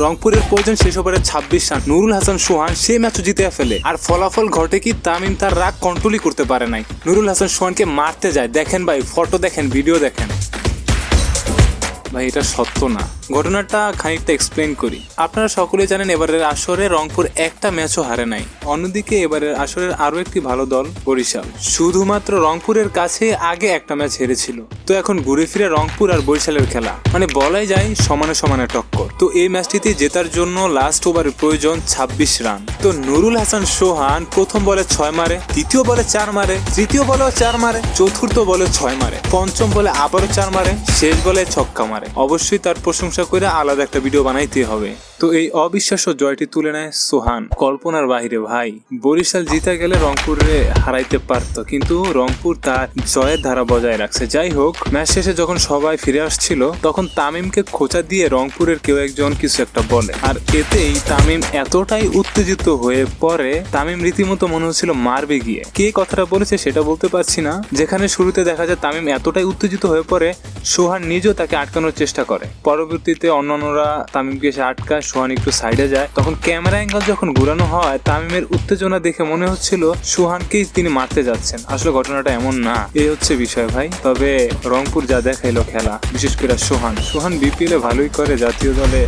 রংপুরের প্রয়োজন শেষ ওভারে ছাব্বিশ রান। নুরুল হাসান, সোহান, সে ম্যাচও জিতে ফেলে। আর ফলাফল ঘটে কি তামিম তার রাগ কন্ট্রোলই করতে পারে নাই। নুরুল হাসান, সোহানকে মারতে যায়। দেখেন ভাই ফটো দেখেন ভিডিও দেখেন। ভাই, এটা সত্য না। ঘটনাটা খানিকটা এক্সপ্লেন করি। আপনারা সকলেই জানেন এবারের আসরে রংপুর একটা ম্যাচও হারে নাই। অন্যদিকে এবারের আসরের আরও একটি ভালো দল, বরিশাল। শুধুমাত্র রংপুরের কাছে আগে একটা ম্যাচ হেরেছিল। তো এখন ঘুরে ফিরে রংপুর আর বরিশালের খেলা। মানে বলাই যায় সমানে সমানে টক্কর। তো এই ম্যাচটিতে জেতার জন্য লাস্ট ওভারের প্রয়োজন ছাব্বিশ রান। তো নুরুল হাসান সোহান প্রথম বলে ছয় মারে, দ্বিতীয় বলে চার মারে, তৃতীয় বলেও চার মারে, চতুর্থ বলে ছয় মারে, পঞ্চম বলে আবারও চার মারে, শেষ বলে ছক্কা মারে। অবশ্যই তার প্রশংসা করে আলাদা একটা ভিডিও বানাইতে হবে। তো এই অবিশ্বাস্য জয়টি তুলে নেয় সোহান। কল্পনার বাহিরে, ভাই, বরিশাল জিতে গেলে রংপুরে হারাইতে পারতো, কিন্তু রংপুর তার জয়ের ধারা বজায় রাখছে। যাই হোক, ম্যাচ শেষে যখন সবাই ফিরে আসছিল, তখন তামিমকে খোঁচা দিয়ে রংপুরের কেউ একজন কিছু একটা বলে। আর এতেই তামিম এতটাই উত্তেজিত হয়ে পড়ে, তামিম রীতিমতো মনে হচ্ছিল মারবে গিয়ে। কে কথাটা বলেছে সেটা বলতে পারছি না। যেখানে শুরুতে দেখা যায় তামিম এতটাই উত্তেজিত হয়ে পড়ে সোহান নিজেও তাকে আটকানোর চেষ্টা করে। পরবর্তীতে অন্যান্যরা তামিমকে এসে আটকায়, সোহান একটু সাইডে যায়। তখন ক্যামেরা অ্যাঙ্গেল যখন ঘুরানো হয়, তামিমের উত্তেজনা দেখে মনে হচ্ছিল সোহানকেই তিনি মারতে যাচ্ছেন। আসলে ঘটনাটা এমন না। এই হচ্ছে বিষয় ভাই। তবে রংপুর যা দেখাইলো খেলা, বিশেষ করে সোহান। সোহান বিপিএলে ভালোই করে, জাতীয় দলে